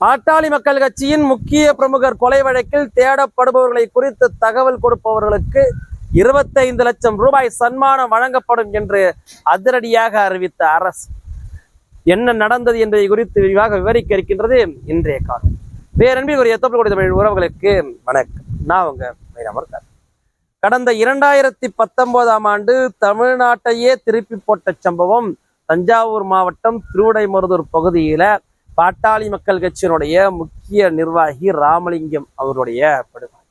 பாட்டாளி மக்கள் கட்சியின் முக்கிய பிரமுகர் கொலை வழக்கில் தேடப்படுபவர்களை குறித்து தகவல் கொடுப்பவர்களுக்கு இருபத்தைந்து லட்சம் ரூபாய் சன்மானம் வழங்கப்படும் என்று அதிரடியாக அறிவித்த அரசு. என்ன நடந்தது என்பதை குறித்து விரிவாக விவரிக்க இருக்கின்றது இன்றைய காலம் பேரன்பிற்குரிய தொழில் தமிழ் உறவுகளுக்கு வணக்கம். நான் உங்க மயிலாமர் கடந்த இரண்டாயிரத்தி பத்தொன்பதாம் ஆண்டு தமிழ்நாட்டையே திருப்பி போட்ட சம்பவம் தஞ்சாவூர் மாவட்டம் திருவிடைமருதூர் பகுதியில பாட்டாளி மக்கள் கட்சியினுடைய முக்கிய நிர்வாகி ராமலிங்கம் அவருடைய படுகொலை.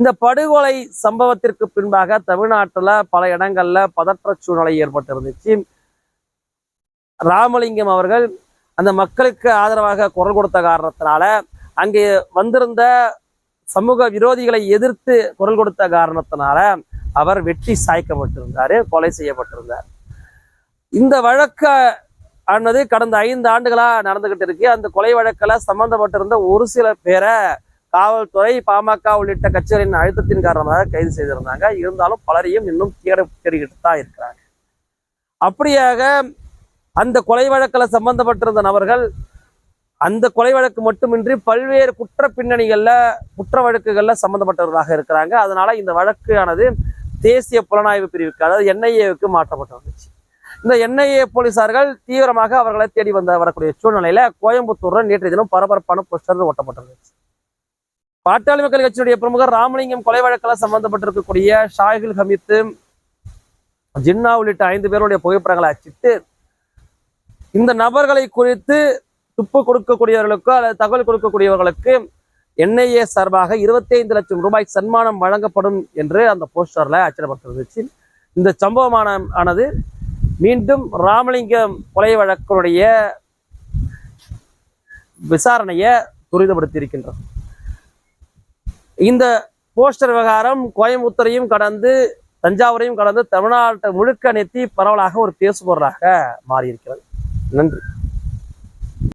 இந்த படுகொலை சம்பவத்திற்கு பின்பாக தமிழ்நாட்டுல பல இடங்கள்ல பதற்ற சூழ்நிலை ஏற்பட்டிருந்துச்சு. ராமலிங்கம் அவர்கள் அந்த மக்களுக்கு ஆதரவாக குரல் கொடுத்த காரணத்தினால அங்கே வந்திருந்த சமூக விரோதிகளை எதிர்த்து குரல் கொடுத்த காரணத்தினால அவர் வெட்டி சாய்க்கப்பட்டிருந்தாரு கொலை செய்யப்பட்டிருந்தார். இந்த வழக்க ஆனது கடந்த ஐந்து ஆண்டுகளாக நடந்துகிட்டு இருக்கு. அந்த கொலை வழக்கில் சம்பந்தப்பட்டிருந்த ஒரு சில பேரை காவல்துறை பாமக உள்ளிட்ட கட்சிகளின் அழுத்தத்தின் காரணமாக கைது செய்திருந்தாங்க. இருந்தாலும் பலரையும் இன்னும் தேட தேடிக்கிட்டு தான் இருக்கிறாங்க. அப்படியாக அந்த கொலை வழக்கில் சம்பந்தப்பட்டிருந்த நபர்கள் அந்த கொலை வழக்கு மட்டுமின்றி பல்வேறு குற்ற பின்னணிகளில் குற்ற வழக்குகளில் சம்பந்தப்பட்டவர்களாக இருக்கிறாங்க. அதனால இந்த வழக்கானது தேசிய புலனாய்வு பிரிவுக்கு அதாவது என்ஐஏவுக்கு மாற்றப்பட்டு வந்துச்சு. இந்த என்ஐஏ போலீசார்கள் தீவிரமாக அவர்களை தேடி வந்த வரக்கூடிய சூழ்நிலையில கோயம்புத்தூர்ல நேற்றைய தினம் பரபரப்பான போஸ்டர் ஒட்டப்பட்டிருந்துச்சு பாட்டாளி மக்கள் கட்சியுடைய பிரமுகர் ராமலிங்கம் கொலை வழக்கில் சம்பந்தப்பட்டிருக்கக்கூடிய ஷாகில் ஹமீத்து ஜின்னா உள்ளிட்ட ஐந்து பேருடைய புகைப்படங்களை அச்சிட்டு இந்த நபர்களை குறித்து துப்பு கொடுக்கக்கூடியவர்களுக்கோ அல்லது தகவல் கொடுக்கக்கூடியவர்களுக்கு என்ஐஏ சார்பாக 25 லட்சம் ரூபாய் சன்மானம் வழங்கப்படும் என்று அந்த போஸ்டர்ல அச்சிடப்பட்டிருந்துச்சு. இந்த சம்பவமான ஆனது மீண்டும் ராமலிங்கம் கொலை வழக்கினுடைய விசாரணையை துரிதப்படுத்தியிருக்கின்றது இந்த போஸ்டர் விவகாரம் கோயம்புத்தூரையும் கடந்து தஞ்சாவூரையும் கடந்து தமிழ்நாட்டை முழுக்க நெத்தி பரவலாக ஒரு பேசுபொருளாக மாறியிருக்கிறது. நன்றி.